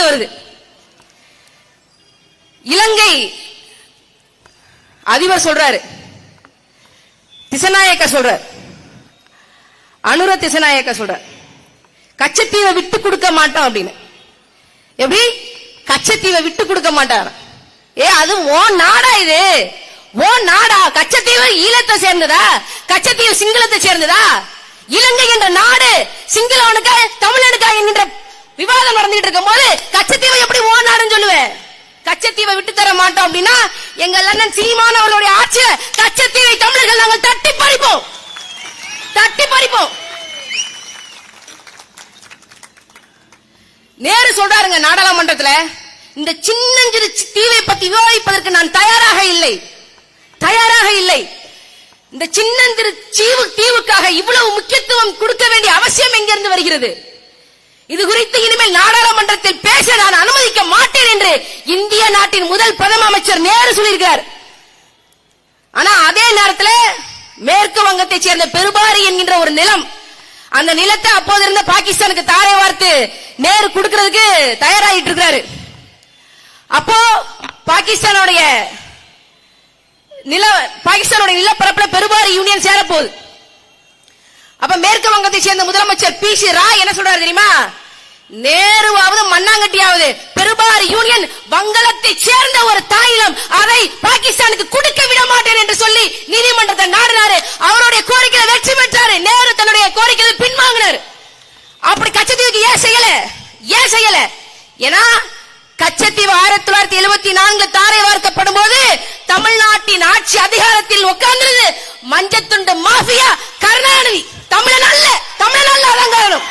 இருந்து வருது. இலங்கை அதிபர் சொல்றாரு. திசநாயக்க சொல்றார். அனுர திசநாயக்க சொல்றார். கச்சத்தீவை விட்டு கொடுக்க மாட்டோம் அப்படின்னு. எப்படி? கச்சத்தீவை விட்டு கொடுக்க மாட்டான். ஏ அது ஓ நாடா இது. ஓ நாடா. கச்சத்தீவு ஈழத்தை சேர்ந்ததா? கச்சத்தீவு சிங்களத்தை சேர்ந்ததா? இலங்கை என்ற நாடு சிங்களவனுக்கா தமிழனுக்கா என்கின்ற விவாதம் நடந்துட்டு இருக்கும் போது கச்சத்தீவை எப்படி ஓ சொல்லுவேன். கச்சத்தீவை விட்டு தர மாட்டோம் அப்படின்னா எங்க அண்ணன் சீமான் அவர்களுடைய ஆட்சியில கச்சத்தீவை தமிழர்கள் நாங்கள் தட்டி பறிப்போம். தட்டி பறிப்போம். நேரு சொல்றாருங்க நாடாளுமன்றத்துல இந்த சின்னஞ்சிறு தீவை பத்தி விவாதிப்பதற்கு நான் தயாராக இல்லை. தயாராக இல்லை. இந்த சின்னஞ்சிறு தீவு தீவுக்காக இவ்வளவு முக்கியத்துவம் கொடுக்க வேண்டிய அவசியம் எங்கிருந்து வருகிறது? இது குறித்து இனிமேல் நாடாளுமன்றத்தில் பேச நான் அனுமதிக்க மாட்டேன் என்று இந்திய நாட்டின் முதல் பிரதம அமைச்சர் நேரு சொல்லியிருக்கிறார் ஆனா அதே நேரத்தில் மேற்கு வங்கத்தை சேர்ந்த பெருபாரி என்கின்ற ஒரு நிலம் அந்த நிலத்தை அப்போது இருந்த பாகிஸ்தானுக்கு தாரை வார்த்து நேரு கொடுக்கிறதுக்கு தயாராகிட்டு இருக்கிறாரு அப்போ பாகிஸ்தானுடைய நில பாகிஸ்தானுடைய நிலப்பரப்புல பெருபாரி யூனியன் சேரப்போகுது. அப்ப மேற்கு வங்கத்தை சேர்ந்த முதலமைச்சர் பி சி ராய் என்ன சொல்றாரு தெரியுமா? நேருவாவது மண்ணாங்கட்டியாவது. பெருபாரி யூனியன் வங்களத்தை சேர்ந்த ஒரு தாயிலம் அதை பாகிஸ்தானுக்கு கொடுக்க விட மாட்டேன் என்று சொல்லி நீதிமன்றத்தை நாடினாரு. அவருடைய கோரிக்கையில வெற்றி பெற்றாரு. நேரு தன்னுடைய கோரிக்கையில பின்வாங்கினார். அப்படி கச்சத்தீவுக்கு ஏன் செய்யல? ஏன் செய்யல? ஏன்னா கச்சத்தீவு ஆயிரத்தி தொள்ளாயிரத்தி எழுபத்தி நான்கு தாரை வார்க்கப்படும் போது தமிழ்நாட்டின் ஆட்சி அதிகாரத்தில் உட்கார்ந்தது மஞ்சத்துண்டு மாஃபியா கருணாநிதி. தமிழன் அல்ல. தமிழன் அல்ல அலங்காரம்.